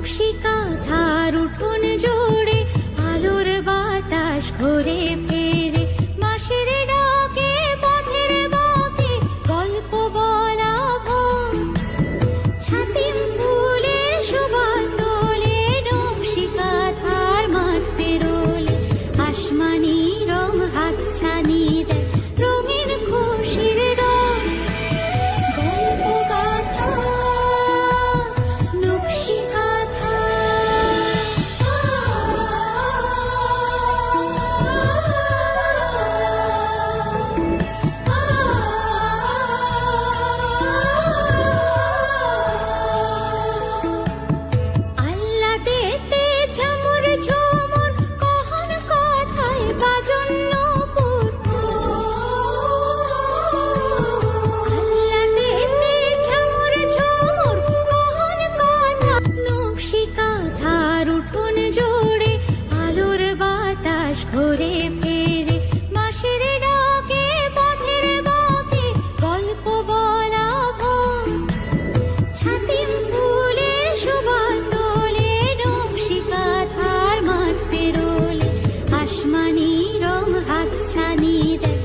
নকশিকা ধার উঠোন জোড়ে, আলোর বাতাস ঘোরে ফেরে। মাসের ডাকে, পথের বাঁকে গল্প বলা ভোর। ছাতিম ফুলের সুবাস দোলে নকশিকা ধার মাঠ পেরোলে। আসমানি রং হাতছানি দেয়। ঝমর কহন কথা নকশি কাঁথার উঠোন জোড়ে হাতছানি দেয়